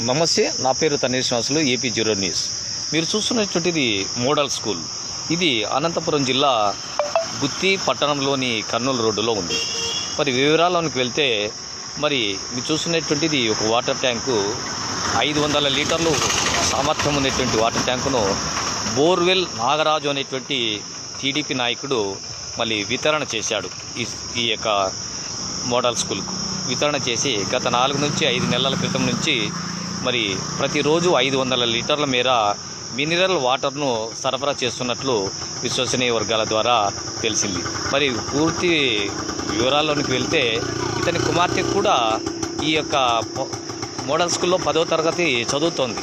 నమస్తే నా పేరు Tanish Srinivasulu AP zero news. మీరు చూస్తున్నటువంటిది మోడల్ స్కూల్. ఇది అనంతపురం జిల్లా గుత్తి పట్టణంలోని కర్నూలు రోడ్డులో ఉంది. మరి వివరాల్లోనికి వెళ్తే మరి మీరు చూస్తున్నటువంటిది ఒక వాటర్ ట్యాంకు. ఐదు వందల లీటర్లు సామర్థ్యం ఉన్నటువంటి వాటర్ ట్యాంకును బోర్వెల్ నాగరాజు అనేటువంటి టీడీపీ నాయకుడు మళ్ళీ వితరణ చేశాడు ఈ ఈ యొక్క మోడల్ స్కూల్కు. వితరణ చేసి గత నాలుగు నుంచి ఐదు నెలల క్రితం నుంచి మరి ప్రతిరోజు ఐదు వందల లీటర్ల మేర మినరల్ వాటర్ను సరఫరా చేస్తున్నట్లు విశ్వసనీయ వర్గాల ద్వారా తెలిసింది. మరి పూర్తి వివరాల్లోనికి వెళ్తే ఇతని కుమార్తె కూడా ఈ యొక్క మోడల్ స్కూల్లో పదో తరగతి చదువుతోంది.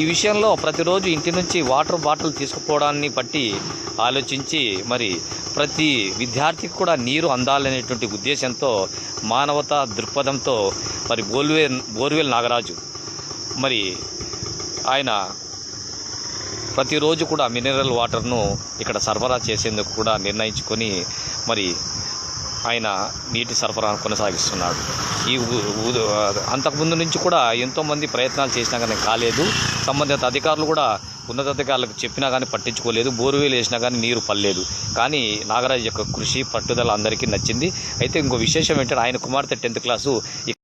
ఈ విషయంలో ప్రతిరోజు ఇంటి నుంచి వాటర్ బాటిల్ తీసుకుపోవడాన్ని బట్టి ఆలోచించి మరి ప్రతి విద్యార్థికి కూడా నీరు అందాలనేటువంటి ఉద్దేశంతో మానవతా దృక్పథంతో మరి బోల్వేల్ బోర్వెల్ నాగరాజు మరి ఆయన ప్రతిరోజు కూడా మినరల్ వాటర్ను ఇక్కడ సరఫరా చేసేందుకు కూడా నిర్ణయించుకొని మరి ఆయన నీటి సరఫరా కొనసాగిస్తున్నాడు. ఈ అంతకుముందు నుంచి కూడా ఎంతోమంది ప్రయత్నాలు చేసినా కానీ కాలేదు. సంబంధిత అధికారులు కూడా ఉన్నతాధికారులకు చెప్పినా కానీ పట్టించుకోలేదు. బోరువేలు వేసినా కానీ నీరు పడలేదు. కానీ నాగరాజు యొక్క కృషి పట్టుదల అందరికీ నచ్చింది. అయితే ఇంకో విశేషం ఏంటంటే ఆయన కుమార్తె టెన్త్ క్లాసు